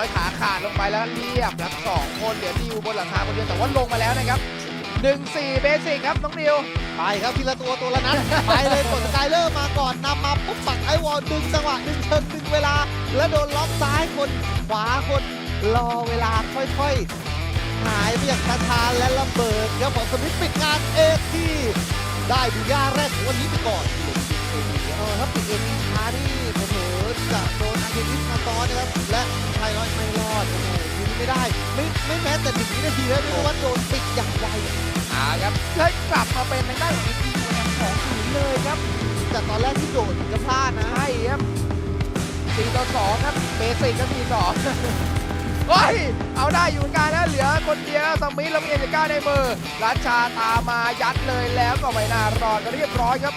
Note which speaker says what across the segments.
Speaker 1: อยขาขาดลงไปแล้วเรียบครับสองคนเหลือดิวบนหลังคาคนเดียวแต่ว่าลงมาแล้วนะครับหนึ่งสี่เบสิกครับน้องดิว
Speaker 2: ไปครับทีละตัวตัวละนัด ไปเลยกดสกายเลอร์มาก่อนนำมาปุ๊บปักไอวอลดึงจังหวะดึงเชิงดึงเวลา แล้วโดนล็อกซ้ายคนขวาคนรอเวลาค่อยๆ หายไปอย่างช้าๆและระเบิดครับผมสมิธปิดงานเอทีได้ดูย่าแรกของวันนี้ไปก่อนเออถ้าปิดเอทีช้านี่ นอาร์เทนิสมาซ้อนนะครับ และไทยร้อยไม่รอดโอ้โหทีนี้ไม่ได้ ไม่ไม่แม้แต่หนึ่งวินาทีแล้วไม่รู้ว่าโดนปิดอย่างไว
Speaker 1: อ่าครับเลยกลับมาเป็นทางด้านของทีมแอมสองศูนย์เลยครับ
Speaker 2: จากตอนแรกที่โดดถึงจะพลาดนะ
Speaker 1: ใช่ครับสี่ต่อสองครับเบสิกก็สี่สองเฮ้ย เอาได้อยู่เหมือนกันนะเหลือคนเดียวสมิธแล้วมีเอเจก้าในมือรัชชาตามมายัดเลยแล้วก็ไม่น่ารอดก็เรียบร้อยครับ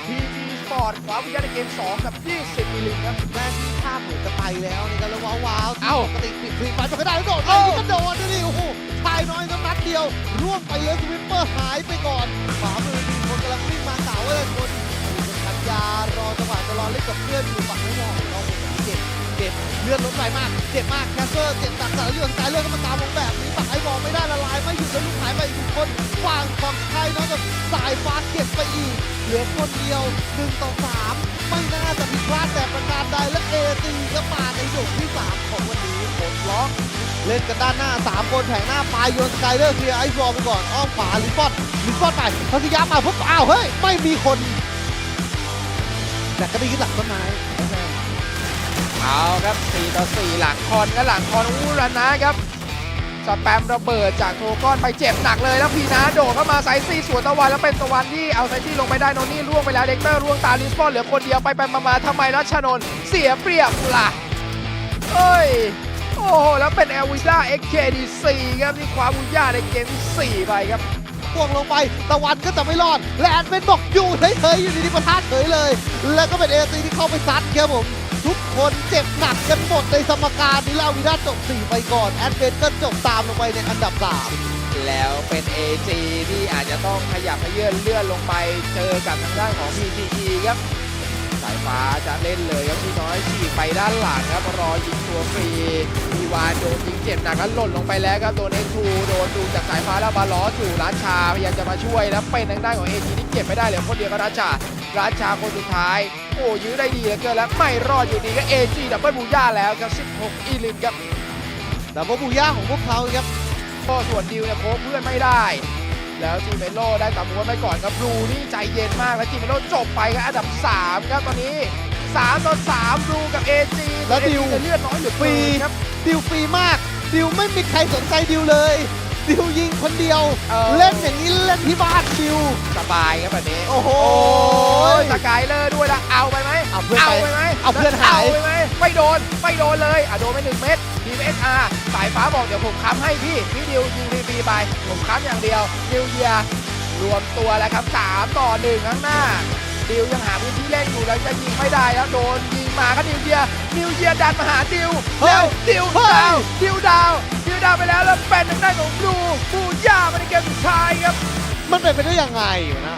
Speaker 1: PG Sport คว้าวิญญาณในเกม 2 กับ 20มิลลิครับ
Speaker 2: แม่ที่ภาพเหมือนจะไปแล้วนี่ก็แล้วว้าวว้าวที่
Speaker 1: เอ้า
Speaker 2: ปกติปิดฟรีไปจนก็ได้แล้วโดดไป
Speaker 1: เอ้า
Speaker 2: นี่ก็โดนนะนี่โอ้โหชายน้อยน้ำนัดเดียว ร่วงไปเลยสวิปเปอร์หายไปก่อนขวามือมีคนกำลังวิ่งมาเก่าเลยคนมีคนทันยารอจังหวะจะรอเล่นกับเพื่อนอยู่ฝั่งไม่มองเราคนเจ็บเจ็บเลือดลดไหลมากเจ็บมากแคสเซอร์เจ็บตักแต่เรื่องสายเลือดก็มาตามวงแบบนี้ฝั่งไอ้บอลไม่ได้ละลายไม่หยุดแล้วลูกหายไปอีกหนึ่งคนฝั่งของชายน้อยกับสายฟ้าเก็บไปอีกเห ลือคนเดียวหนึ่งต่อสามไม่น่าจะผิดพลาดแต่ประการใดและเอตีก็มาในยกที่ 3 ของวันนี้ผมล็อกเล่นกันด้านหน้า 3 คนแผงหน้าปลายโยนสกายเลอร์เคลียร์ไอซ์บอลไปก่อน อ้อมขวาลิฟฟอนลิฟฟอนไปพัทยามาปุ๊บอ้าวเฮ้ย ไม่มีคน แต่ก็ได้ยึดหลังต้นไม้
Speaker 1: เอาครับ 4 ต่อ 4 หลังคอนก็หลังคอนอู้รันนะครับ สแปมระเบิดจากโทก้อนไปเจ็บหนักเลยแล้วพีนาโดดเข้ามาไซซี่สวนตะวันแล้วเป็นตะวันที่เอาไซซี่ลงไปได้โนนี่ล่วงไปแล้วเด็กเตอร์ล่วงตาลิสปอนเหลือคนเดียวไปไปมามาทำไมรัชนน์เสียเปรียบล่ะเอ้ยโอ้โหแล้วเป็นเอลวิด้า XKD4 ครับที่คว้าบุญญาในเกมที่4ไปครับ
Speaker 2: พ่วงลงไปตะวันก็จะไม่รอด และแอนเป็นบอกอยู่เฉยๆอยู่ดีๆประทาเฉยเลย แล้วก็เป็นเอตีที่เข้าไปซัดครับผม ทุกคนเจ็บหนักกันหมดในสมการนี้แล้ววินาจบ 4 ไปก่อน แอดเวนก็จบตามลงไปในอันดับ 3
Speaker 1: แล้วเป็น AG ที่อาจจะต้องขยับขยื่นเลื่อนลงไปเจอกับทางด้านของ PTE ครับ สายฟ้าจะเล่นเลยครับพี่น้อยฉีกไปด้านหลังครับรอยิงตัวฟรีมีวานโดนยิงเจ็บหนักแล้วหล่นลงไปแล้วครับโดนเอ็กทูโดนดูจากสายฟ้าแล้วบาล้อสู่ราชาพยายามจะมาช่วยแล้วเป็นทางด้านของ AG ที่เก็บไม่ได้เหลือคนเดียวก็ราชาราชาคนสุดท้าย โอ้ยื้อได้ดีเหลือเกินแล้วไม่รอดอยู่ดีก็ AG ดับเบิลบูย่าแล้วครับ 16 อีลิมครับ
Speaker 2: แต่ว่าบูย่าของพวกเขาครับ
Speaker 1: ก็ส่วนดิวเนี่ยโค้ชเพื่อนไม่ได้ แล้วจีเมโลได้ตามม้วนไปก่อนครับบลูนี่ใจเย็นมากแล้วจีเมโลจบไปครับอันดับ 3 ครับตอนนี้3ต่อ3บลูกับ AG
Speaker 2: แล้วดิว
Speaker 1: เนี่ยเลือดน้อยเหลือ
Speaker 2: ฟรี
Speaker 1: เกินครับ
Speaker 2: ดิวฟรีมากดิวไม่มีใครสนใจดิวเลย ดิวยิงคนเดียว
Speaker 1: ออ
Speaker 2: เล่นอย่างนี้เล่นที่บ้านดิว
Speaker 1: สบายครับแบบนี้
Speaker 2: โอ้โห
Speaker 1: ยสกายเลอร์ด้วยละเอาไปไหม
Speaker 2: เอาเพื่อนไป
Speaker 1: ไปไหม
Speaker 2: เอาเพื่อนหาย
Speaker 1: เอาไปไหมไม่โดนไม่โดนเลยอะโดนไปหนึ่งเม็ดทีมเอสอาร์สายฟ้าบอกเดี๋ยวผมค้ำให้พี่พี่ดิวยิงฟรีๆไปผมค้ำอย่างเดียวดิวเยียรวมตัวแล้วครับ3ต่อ1ข้างหน้า ดิวยังหาพื้นที่เล่นอยู่แล้วจะยิงไม่ได้แล้วโดนยิงมาก็ดิวเยียดิวเยียดันมาหาดิว
Speaker 2: เฮ้ย
Speaker 1: แล้วดิว
Speaker 2: เฮ้ย
Speaker 1: ดาวดิวดาว ดาวไปแล้วแล้วเป็นทางด้านของบลูบูย่ามาในเกมสุดท้ายครับ
Speaker 2: มันเป็นไปได้ยังไงอยู่นะ